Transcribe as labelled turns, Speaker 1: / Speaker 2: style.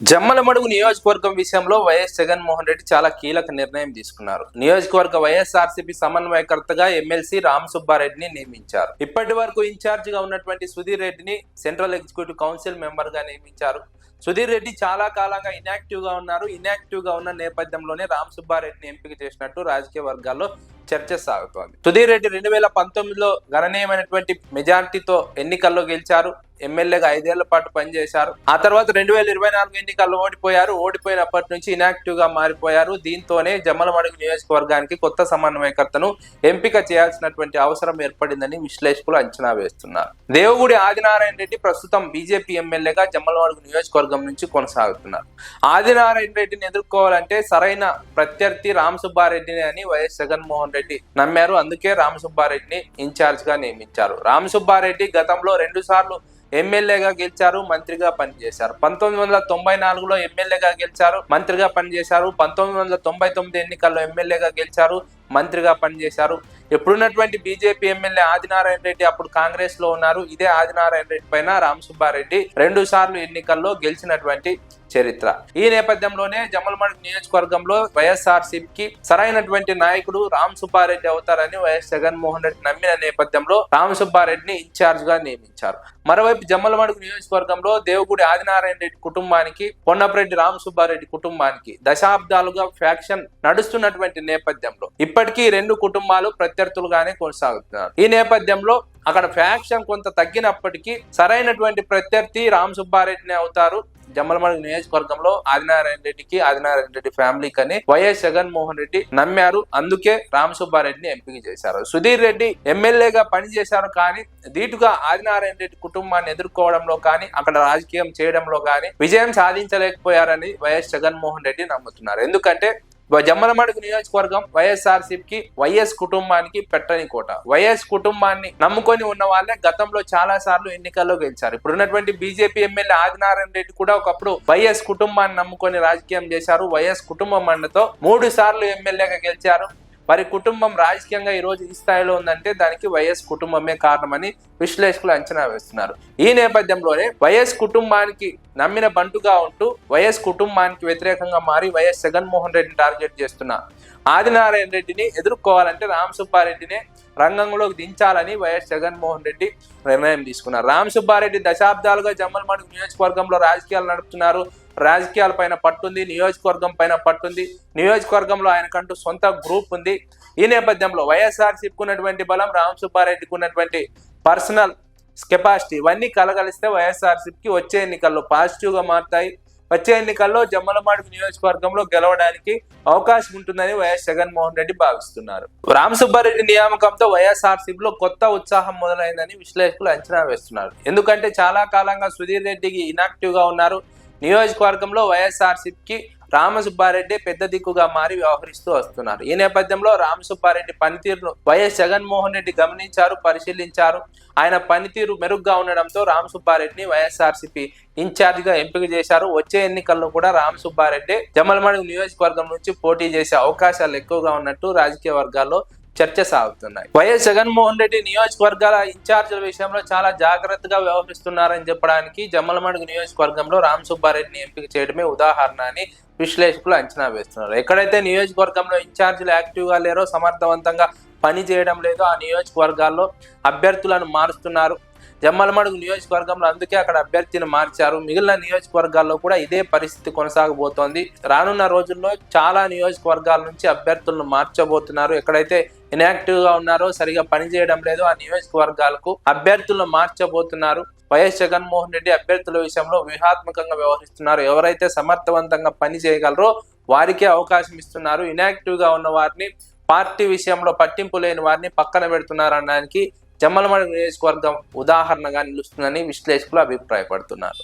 Speaker 1: జమ్మలమడుగు నియోజకవర్గం విషయంలో వైఎస్ జగన్మోహన్ రెడ్డి చాలా కీలక నిర్ణయం తీసుకున్నారు. నియోజకవర్గ వైఎస్ఆర్సీపీ సమన్వయకర్తగా ఎమ్మెల్సీ రామ్ సుబ్బారెడ్డిని నియమించారు. ఇప్పటి వరకు ఇన్ఛార్జ్గా ఉన్నటువంటి సుధీర్ రెడ్డిని సెంట్రల్ ఎగ్జిక్యూటివ్ కౌన్సిల్ మెంబర్గా నియమించారు. సుధీర్ రెడ్డి చాలా కాలంగా ఇనాక్టివ్గా ఉన్నారు. ఇనాక్టివ్గా ఉన్న నేపథ్యంలోనే రామ్ సుబ్బారెడ్డిని ఎంపిక చేసినట్టు రాజకీయ వర్గాల్లో చర్చ సాగుతోంది. సుధీర్ రెడ్డి రెండు వేల పంతొమ్మిదిలో గణనీయమైనటువంటి మెజార్టీతో ఎన్నికల్లో గెలిచారు. ఎమ్మెల్యేగా ఐదేళ్ళ పాటు పనిచేశారు. ఆ తర్వాత రెండు వేల ఇరవై నాలుగు ఎన్నికల్లో ఓడిపోయారు. ఓడిపోయినప్పటి నుంచి ఇనాక్టివ్గా మారిపోయారు. దీంతోనే జమ్మలమడుగు నియోజకవర్గానికి కొత్త సమన్వయకర్తను ఎంపిక చేయాల్సినటువంటి అవసరం ఏర్పడిందని విశ్లేషకులు అంచనా వేస్తున్నారు. దేవుగుడి ఆదినారాయణ రెడ్డి ప్రస్తుతం బీజేపీ ఎమ్మెల్యేగా జమ్మలమడుగు నియోజకవర్గం నుంచి కొనసాగుతున్నారు. ఆదినారాయణ రెడ్డిని ఎదుర్కోవాలంటే సరైన ప్రత్యర్థి రామ్ సుబ్బారెడ్డిని అని వైఎస్ జగన్మోహన్ రెడ్డి నమ్మారు. అందుకే రామ్ సుబ్బారెడ్డిని ఇన్ఛార్జ్గా నియమించారు. రామ్ సుబ్బారెడ్డి గతంలో రెండు సార్లు ఎమ్మెల్యేగా గెలిచారు మంత్రిగా పనిచేశారు. పంతొమ్మిది వందల తొంభై నాలుగులో ఎమ్మెల్యేగా గెలిచారు మంత్రిగా పనిచేశారు. పంతొమ్మిది వందల తొంభై తొమ్మిది ఎన్నికల్లో ఎమ్మెల్యేగా గెలిచారు మంత్రిగా పనిచేశారు. ఎప్పుడున్నటువంటి బీజేపీ ఎమ్మెల్యే ఆదినారాయణ రెడ్డి అప్పుడు కాంగ్రెస్లో ఉన్నారు. ఇదే ఆదినారాయణ రెడ్డి పైన రామ్ సుబ్బారెడ్డి రెండు సార్లు ఎన్నికల్లో గెలిచినటువంటి చరిత్ర. ఈ నేపథ్యంలోనే జమ్మలమడుగు నియోజకవర్గంలో వైఎస్ఆర్సీపీకి సరైనటువంటి నాయకుడు రామ్ సుబ్బారెడ్డి అవుతారని వైఎస్ జగన్మోహన్ రెడ్డి నమ్మిన నేపథ్యంలో రామ్ సుబ్బారెడ్డిని ఇన్ఛార్జ్గా నియమించారు. మరోవైపు జమ్మలమడుగు నియోజకవర్గంలో దేవుగుడి ఆదినారాయణ రెడ్డి కుటుంబానికి పొన్నపరెడ్డి రామ్ సుబ్బారెడ్డి కుటుంబానికి దశాబ్దాలుగా ఫ్యాక్షన్ నడుస్తున్నటువంటి నేపథ్యంలో ఇప్పటికీ రెండు కుటుంబాలు ప్రత్యర్థులుగానే కొనసాగుతున్నారు. ఈ నేపథ్యంలో అక్కడ ఫ్యాక్షన్ కొంత తగ్గినప్పటికీ సరైనటువంటి ప్రత్యర్థి రామ్ సుబ్బారెడ్డిని అవుతారు. జమ్మలమడుగు నియోజకవర్గంలో ఆదినారాయణ రెడ్డికి ఆదినారాయణ రెడ్డి ఫ్యామిలీకి అని వైఎస్ జగన్మోహన్ రెడ్డి నమ్మారు. అందుకే రామ్ సుబ్బారెడ్డిని ఎంపిక చేశారు. సుధీర్ రెడ్డి ఎమ్మెల్యేగా పనిచేశారు కానీ ధీటుగా ఆదినారాయణ రెడ్డి కుటుంబాన్ని ఎదుర్కోవడంలో కానీ అక్కడ రాజకీయం చేయడంలో కానీ విజయం సాధించలేకపోయారని వైఎస్ జగన్మోహన్ రెడ్డి నమ్ముతున్నారు. ఎందుకంటే జమ్మలమడుగు నియోజకవర్గం వైఎస్ఆర్సీపీకి వైఎస్ కుటుంబానికి పెట్టని కోట. వైఎస్ కుటుంబాన్ని నమ్ముకొని ఉన్న వాళ్ళే గతంలో చాలా సార్లు ఎన్నికల్లో గెలిచారు. ఇప్పుడు ఉన్నటువంటి బీజేపీ ఎమ్మెల్యే ఆదినారాయణ రెడ్డి కూడా ఒకప్పుడు వైఎస్ కుటుంబాన్ని నమ్ముకొని రాజకీయం చేశారు. వైఎస్ కుటుంబం అండతో మూడు సార్లు ఎమ్మెల్యేగా గెలిచారు. మరి కుటుంబం రాజకీయంగా ఈ రోజు ఈ స్థాయిలో ఉందంటే దానికి వైఎస్ కుటుంబమే కారణమని విశ్లేషకులు అంచనా వేస్తున్నారు. ఈ నేపథ్యంలోనే వైఎస్ కుటుంబానికి నమ్మిన బంటుగా ఉంటూ వైఎస్ కుటుంబానికి వ్యతిరేకంగా మారి వైఎస్ జగన్మోహన్ రెడ్డిని టార్గెట్ చేస్తున్న ఆదినారాయణ రెడ్డిని ఎదుర్కోవాలంటే రామ్ సుబ్బారెడ్డినే రంగంలోకి దించాలని వైఎస్ జగన్మోహన్ రెడ్డి నిర్ణయం తీసుకున్నారు. రామ్ సుబ్బారెడ్డి దశాబ్దాలుగా జమ్మలమడుగు నియోజకవర్గంలో రాజకీయాలు నడుపుతున్నారు. రాజకీయాల పైన పట్టుంది నియోజకవర్గం పైన పట్టుంది. నియోజకవర్గంలో ఆయనకంటూ సొంత గ్రూప్ ఉంది. ఈ నేపథ్యంలో వైఎస్ఆర్సీకి ఉన్నటువంటి బలం రామ్ సుబ్బారెడ్డికి ఉన్నటువంటి పర్సనల్ కెపాసిటీ ఇవన్నీ కలగలిస్తే వైఎస్ఆర్సీపీకి వచ్చే ఎన్నికల్లో పాజిటివ్గా మారుతాయి. వచ్చే ఎన్నికల్లో జమ్మలమాడుగు నియోజకవర్గంలో గెలవడానికి అవకాశం ఉంటుందని వైఎస్ జగన్మోహన్ రెడ్డి భావిస్తున్నారు. రామ్ సుబ్బారెడ్డి నియామకంతో వైఎస్ఆర్సీపీలో కొత్త ఉత్సాహం మొదలైందని విశ్లేషకులు అంచనా వేస్తున్నారు. ఎందుకంటే చాలా కాలంగా సుధీర్ రెడ్డికి ఇనాక్టివ్గా ఉన్నారు. నియోజకవర్గంలో వైఎస్ఆర్సీపీకి రామసుబ్బారెడ్డి పెద్ద దిక్కుగా మారి వ్యవహరిస్తూ వస్తున్నారు. ఈ నేపథ్యంలో రామసుబ్బారెడ్డి పనితీరును వైఎస్ జగన్మోహన్ రెడ్డి గమనించారు పరిశీలించారు. ఆయన పనితీరు మెరుగ్గా ఉండడంతో రామసుబ్బారెడ్డిని వైఎస్ఆర్సీపీ ఇన్ఛార్జిగా ఎంపిక చేశారు. వచ్చే ఎన్నికల్లో కూడా రామసుబ్బారెడ్డి జమలమడుగు నియోజకవర్గం నుంచి పోటీ చేసే అవకాశాలు ఎక్కువగా ఉన్నట్టు రాజకీయ వర్గాల్లో చర్చ సాగుతున్నాయి. వైఎస్ జగన్మోహన్ రెడ్డి నియోజకవర్గాల ఇన్ఛార్జీల విషయంలో చాలా జాగ్రత్తగా వ్యవహరిస్తున్నారని చెప్పడానికి జమ్మలమడుగు నియోజకవర్గంలో రామ్ సుబ్బారెడ్డిని ఎంపిక చేయడమే ఉదాహరణ అని విశ్లేషకులు అంచనా వేస్తున్నారు. ఎక్కడైతే నియోజకవర్గంలో ఇన్ఛార్జీలు యాక్టివ్గా లేరో సమర్థవంతంగా పని చేయడం లేదో ఆ నియోజకవర్గాల్లో అభ్యర్థులను మారుస్తున్నారు. జమ్మలమడుగు నియోజకవర్గంలో అందుకే అక్కడ అభ్యర్థిని మార్చారు. మిగిలిన నియోజకవర్గాల్లో కూడా ఇదే పరిస్థితి కొనసాగబోతోంది. రానున్న రోజుల్లో చాలా నియోజకవర్గాల నుంచి అభ్యర్థులను మార్చబోతున్నారు. ఎక్కడైతే ఇన్యాక్టివ్గా ఉన్నారో సరిగా పనిచేయడం లేదు ఆ నియోజకవర్గాలకు అభ్యర్థులను మార్చబోతున్నారు. వైఎస్ జగన్మోహన్ రెడ్డి అభ్యర్థుల విషయంలో వ్యూహాత్మకంగా వ్యవహరిస్తున్నారు. ఎవరైతే సమర్థవంతంగా పని చేయగలరో వారికే అవకాశం ఇస్తున్నారు. ఇన్యాక్టివ్గా ఉన్న వారిని పార్టీ విషయంలో పట్టింపు లేని వారిని పక్కన పెడుతున్నారు అనడానికి జమ్మలమడుగు నియోజకవర్గం ఉదాహరణగా నిలుస్తుందని విశ్లేషకులు అభిప్రాయపడుతున్నారు.